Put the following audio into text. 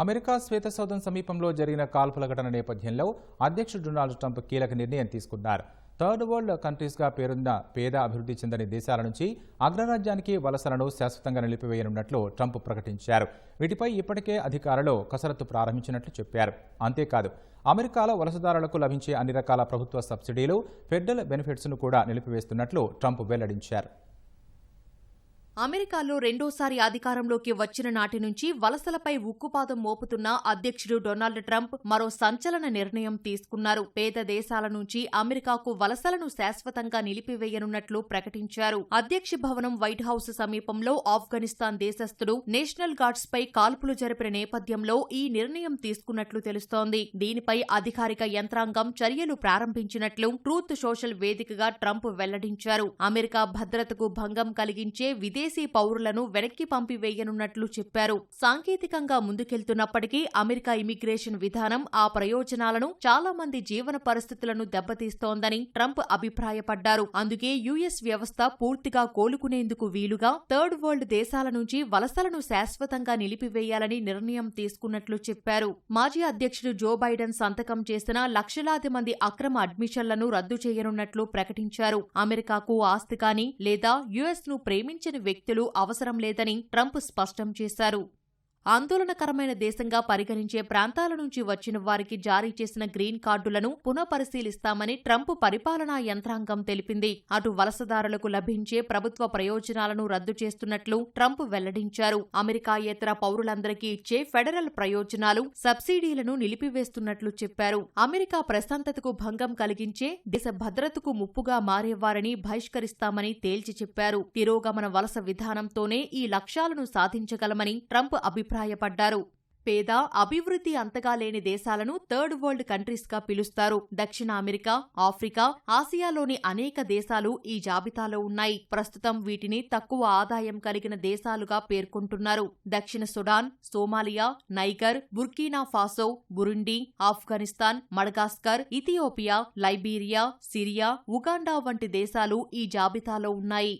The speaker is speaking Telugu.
అమెరికా శ్వేతసౌధం సమీపంలో జరిగిన కాల్పుల ఘటన నేపథ్యంలో అధ్యక్షుడు డొనాల్డ్ ట్రంప్ కీలక నిర్ణయం తీసుకున్నారు. థర్డ్ వరల్డ్ కంట్రీస్గా పేరున్న పేద అభివృద్ధి చెందని దేశాల నుంచి అగ్రరాజ్యానికి వలసలను శాశ్వతంగా నిలిపివేయనున్నట్లు ట్రంప్ ప్రకటించారు. వీటిపై ఇప్పటికే అధికారులు కసరత్తు ప్రారంభించినట్లు చెప్పారు. అంతేకాదు అమెరికాలో వలసదారులకు లభించే అన్ని రకాల ప్రభుత్వ సబ్సిడీలు ఫెడరల్ బెనిఫిట్స్ను కూడా నిలిపివేస్తున్నట్లు ట్రంప్ వెల్లడించారు. అమెరికాలో రెండోసారి అధికారంలోకి వచ్చిన నాటి నుంచి వలసలపై ఉక్కుపాదం మోపుతున్న అధ్యక్షుడు డొనాల్డ్ ట్రంప్ మరో సంచలన నిర్ణయం తీసుకున్నారు. పేద దేశాల నుంచి అమెరికాకు వలసలను శాశ్వతంగా నిలిపివేయనున్నట్లు ప్రకటించారు. అధ్యక్ష భవనం వైట్ హౌస్ సమీపంలో ఆఫ్ఘనిస్తాన్ దేశస్థుడు నేషనల్ గార్డ్స్ పై కాల్పులు జరిపిన నేపథ్యంలో ఈ నిర్ణయం తీసుకున్నట్లు తెలుస్తోంది. దీనిపై అధికారిక యంత్రాంగం చర్యలు ప్రారంభించినట్లు ట్రూత్ సోషల్ వేదికగా ట్రంప్ వెల్లడించారు. అమెరికా భద్రతకు భంగం కలిగించే విదేశీ పౌరులను వెనక్కి పంపివేయనున్నట్లు చెప్పారు. సాంకేతికంగా ముందుకెళ్తున్నప్పటికీ అమెరికా ఇమిగ్రేషన్ విధానం ఆ ప్రయోజనాలను చాలా మంది జీవన పరిస్థితులను దెబ్బతీస్తోందని ట్రంప్ అభిప్రాయపడ్డారు. అందుకే యుఎస్ వ్యవస్థ పూర్తిగా కోలుకునేందుకు వీలుగా థర్డ్ వరల్డ్ దేశాల నుంచి వలసలను శాశ్వతంగా నిలిపివేయాలని నిర్ణయం తీసుకున్నట్లు చెప్పారు. మాజీ అధ్యక్షుడు జో బైడెన్ సంతకం చేసిన లక్షలాది మంది అక్రమ అడ్మిషన్లను రద్దు చేయనున్నట్లు ప్రకటించారు. అమెరికాకు ఆస్తి కానీ లేదా యుఎస్ను ప్రేమించని వ్యక్తులు అవసరం లేదని ట్రంప్ స్పష్టం చేశారు. ఆందోళనకరమైన దేశంగా పరిగణించే ప్రాంతాల నుంచి వచ్చిన వారికి జారీ చేసిన గ్రీన్ కార్డులను పునఃపరిశీలిస్తామని ట్రంప్ పరిపాలనా యంత్రాంగం తెలిపింది. అటు వలసదారులకు లభించే ప్రభుత్వ ప్రయోజనాలను రద్దు చేస్తున్నట్లు ట్రంప్ వెల్లడించారు. అమెరికాయేతర పౌరులందరికీ ఇచ్చే ఫెడరల్ ప్రయోజనాలు సబ్సిడీలను నిలిపివేస్తున్నట్లు చెప్పారు. అమెరికా ప్రశాంతతకు భంగం కలిగించే దేశ భద్రతకు ముప్పుగా మారేవారని బహిష్కరిస్తామని తేల్చి చెప్పారు. తిరోగమన వలస విధానంతోనే ఈ లక్ష్యాలను సాధించగలమని ట్రంప్ అభిప్రాయపడ్డారు. పేద అభివృద్ధి అంతగా లేని దేశాలను థర్డ్ వరల్డ్ కంట్రీస్గా పిలుస్తారు. దక్షిణ అమెరికా ఆఫ్రికా ఆసియాలోని అనేక దేశాలు ఈ జాబితాలో ఉన్నాయి. ప్రస్తుతం వీటిని తక్కువ ఆదాయం కలిగిన దేశాలుగా పేర్కొంటున్నారు. దక్షిణ Sudan Somalia Niger Burkina Faso Burundi Afghanistan Madagascar Ethiopia Liberia Syria Uganda వంటి దేశాలు ఈ జాబితాలో ఉన్నాయి.